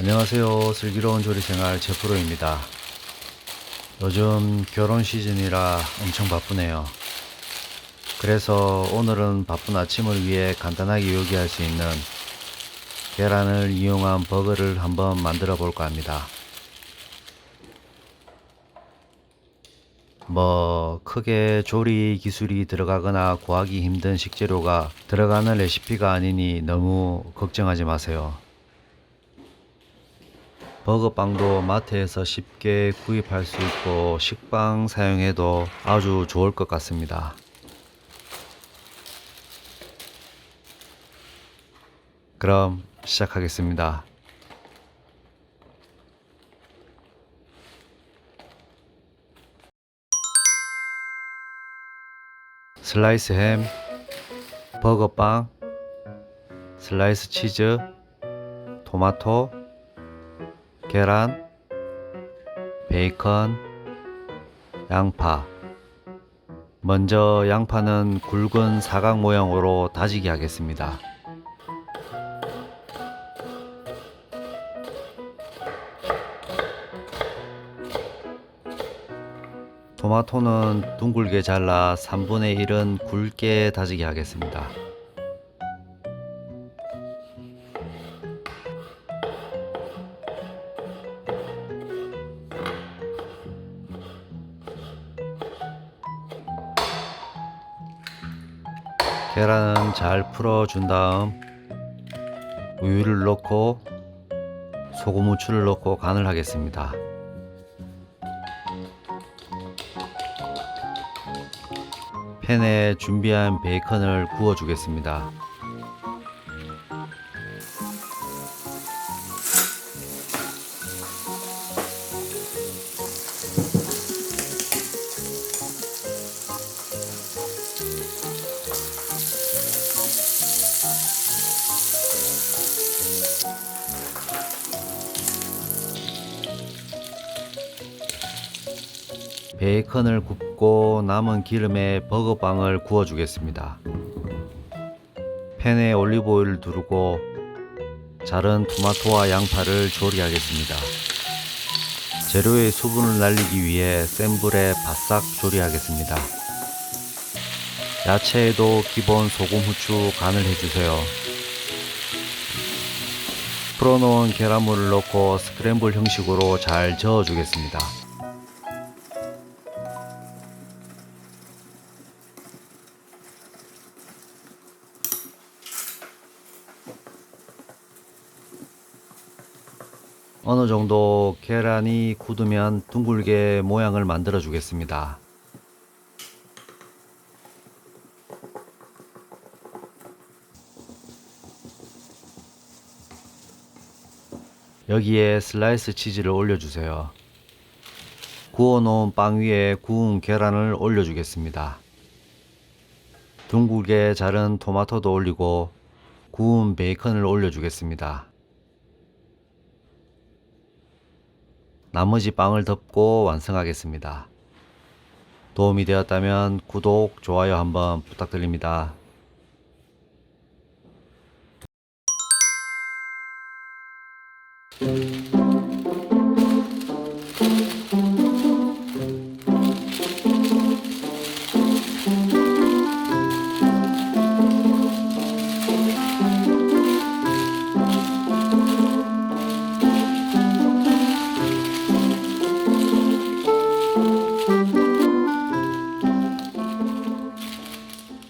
안녕하세요. 슬기로운 조리생활 제프로입니다. 요즘 결혼 시즌이라 엄청 바쁘네요. 그래서 오늘은 바쁜 아침을 위해 간단하게 요기할 수 있는 계란을 이용한 버거를 한번 만들어 볼까 합니다. 뭐 크게 조리 기술이 들어가거나 구하기 힘든 식재료가 들어가는 레시피가 아니니 너무 걱정하지 마세요. 버거빵도 마트에서 쉽게 구입할 수 있고 식빵 사용해도 아주 좋을 것 같습니다. 그럼 시작하겠습니다. 슬라이스 햄, 버거빵, 슬라이스 치즈, 토마토, 계란, 베이컨, 양파. 먼저 양파는 굵은 사각 모양으로 다지게 하겠습니다. 토마토는 둥글게 잘라 3분의 1은 굵게 다지게 하겠습니다. 계란은 잘 풀어준 다음 우유를 넣고 소금 후추를 넣고 간을 하겠습니다. 팬에 준비한 베이컨을 구워 주겠습니다. 베이컨을 굽고 남은 기름에 버거빵을 구워 주겠습니다. 팬에 올리브 오일을 두르고 자른 토마토와 양파를 조리하겠습니다. 재료의 수분을 날리기 위해 센 불에 바싹 조리하겠습니다. 야채에도 기본 소금 후추 간을 해주세요. 풀어놓은 계란물을 넣고 스크램블 형식으로 잘 저어주겠습니다. 어느 정도 계란이 굳으면 둥글게 모양을 만들어 주겠습니다. 여기에 슬라이스 치즈를 올려주세요. 구워놓은 빵 위에 구운 계란을 올려주겠습니다. 둥글게 자른 토마토도 올리고 구운 베이컨을 올려주겠습니다. 나머지 빵을 덮고 완성하겠습니다. 도움이 되었다면 구독, 좋아요 한번 부탁드립니다.